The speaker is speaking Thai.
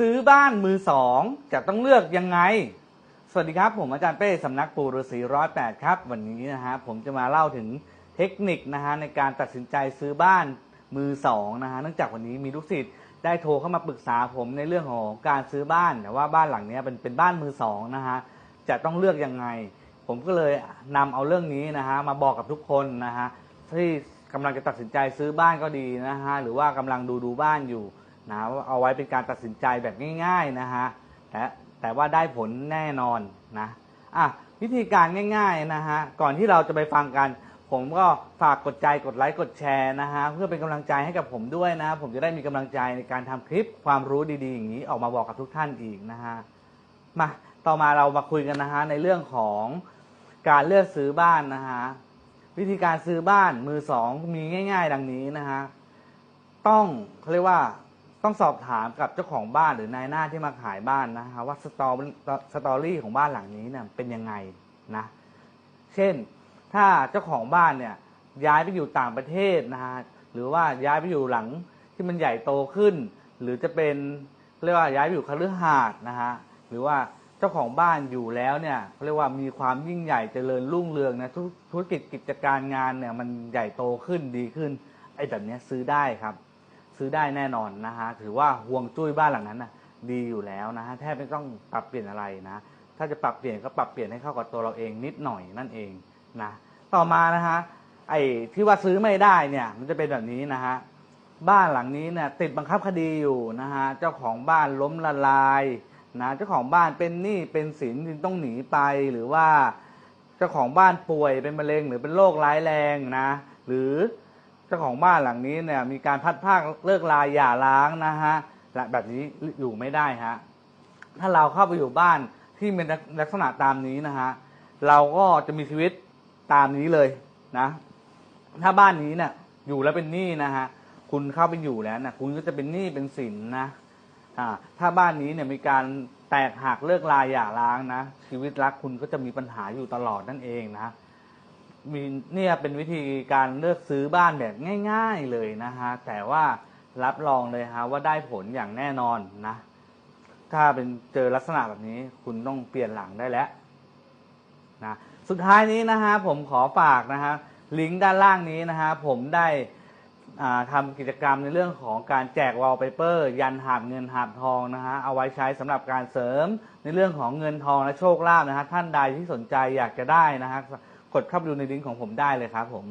ซื้อบ้านมือสองจะต้องเลือกยังไง สวัสดีครับ ผมอาจารย์เป้สำนักปูฤาษีร้อยแปดครับ วันนี้นะฮะผมจะมาเล่าถึงเทคนิคนะฮะในการตัดสินใจซื้อบ้านมือสองนะฮะเนื่องจากวันนี้มีลูกศิษย์ได้โทรเข้ามาปรึกษาผมในเรื่องของการซื้อบ้าน แต่ว่าบ้านหลังนี้เป็นเป็นบ้านมือสองนะฮะจะต้องเลือกยังไง ผมก็เลยนำเอาเรื่องนี้นะฮะมาบอกกับทุกคนนะฮะที่กำลังจะตัดสินใจซื้อบ้านก็ดีนะฮะหรือว่ากำลังดูดูบ้านอยู่ นะเอาไว้เป็นการตัดสินใจแบบง่ายๆนะฮะแต่แต่ว่าได้ผลแน่นอนนะอะวิธีการง่ายๆนะฮะก่อนที่เราจะไปฟังกัน ผมก็ฝากกดใจกดไลค์กดแชร์นะฮะเพื่อเป็นกำลังใจให้กับผมด้วยนะ ผมจะได้มีกำลังใจในการทำคลิปความรู้ดีๆอย่างนี้ออกมาบอกกับทุกท่านอีกนะฮะมาต่อมาเรามาคุยกันนะฮะในเรื่องของการเลือกซื้อบ้านนะฮะวิธีการซื้อบ้านมือสองมีง่าย ๆ ดังนี้นะฮะต้องเขาเรียกว่า ต้องสอบถามกับเจ้าของบ้านหรือนายหน้าที่มาขายบ้านนะฮะว่าสตอสตอรี่ของบ้านหลังนี้เนี่ยเป็นยังไงนะเช่นถ้าเจ้าของบ้านเนี่ยย้ายไปอยู่ต่างประเทศนะฮะหรือว่าย้ายไปอยู่หลังที่มันใหญ่โตขึ้น หรือจะเป็นเรียกว่าย้ายไปอยู่คฤหาสน์นะฮะหรือว่าเจ้าของบ้านอยู่แล้วเนี่ยเขาเรียกว่ามีความยิ่งใหญ่เจริญรุ่งเรืองนะธุรกิจกิจการงานเนี่ยมันใหญ่โตขึ้นดีขึ้นไอ้แบบนี้ซื้อได้ครับ ซื้อได้แน่นอนนะฮะถือว่าห่วงจุ้ยบ้านหลังนั้นนะดีอยู่แล้วนะฮะแทบไม่ต้องปรับเปลี่ยนอะไรนะ ถ้าจะปรับเปลี่ยนก็ปรับเปลี่ยนให้เข้ากับตัวเราเองนิดหน่อยนั่นเองนะต่อมานะฮะไอ้ที่ว่าซื้อไม่ได้เนี่ย มันจะเป็นแบบนี้นะฮะบ้านหลังนี้เนี่ยติดบังคับคดีอยู่นะฮะเจ้าของบ้านล้มละลายนะเจ้าของบ้านเป็นหนี้เป็นสินจึงต้องหนีไปหรือว่า เจ้าของบ้านป่วยเป็นมะเร็งหรือเป็นโรคร้ายแรงนะ หรือ เจ้าของบ้านหลังนี้เนี่ยมีการพัดภาคเลิกลาหย่าร้างนะฮะและแบบนี้อยู่ไม่ได้ฮะถ้าเราเข้าไปอยู่บ้านที่เป็นลักษณะตามนี้นะฮะเราก็จะมีชีวิตตามนี้เลยนะ ถ้าบ้านนี้เนี่ยอยู่แล้วเป็นหนี้นะฮะคุณเข้าไปอยู่แล้วนะคุณก็จะเป็นหนี้เป็นสินนะอ่าถ้าบ้านนี้เนี่ยมีการแตกหักเลิกลาหย่าร้างนะชีวิตรักคุณก็จะมีปัญหาอยู่ตลอดนั่นเองนะ มีเนี่ยเป็นวิธีการเลือกซื้อบ้านแบบง่าย ๆเลยนะฮะแต่ว่ารับรองเลยฮะว่าได้ผลอย่างแน่นอนนะ ถ้าเป็นเจอลักษณะแบบนี้คุณต้องเปลี่ยนหลังได้แล้วนะสุดท้ายนี้นะฮะผมขอฝากนะฮะลิงก์ด้านล่างนี้นะฮะผมได้ทำกิจกรรมในเรื่องของการแจกวอลเปเปอร์ ยันหาบเงินหาบทองนะฮะเอาไว้ใช้สำหรับการเสริมในเรื่องของเงินทองและโชคลาภนะฮะท่านใดที่สนใจอยากจะได้นะฮะ กดเข้าไปดูในลิงก์ของผมได้เลยครับผม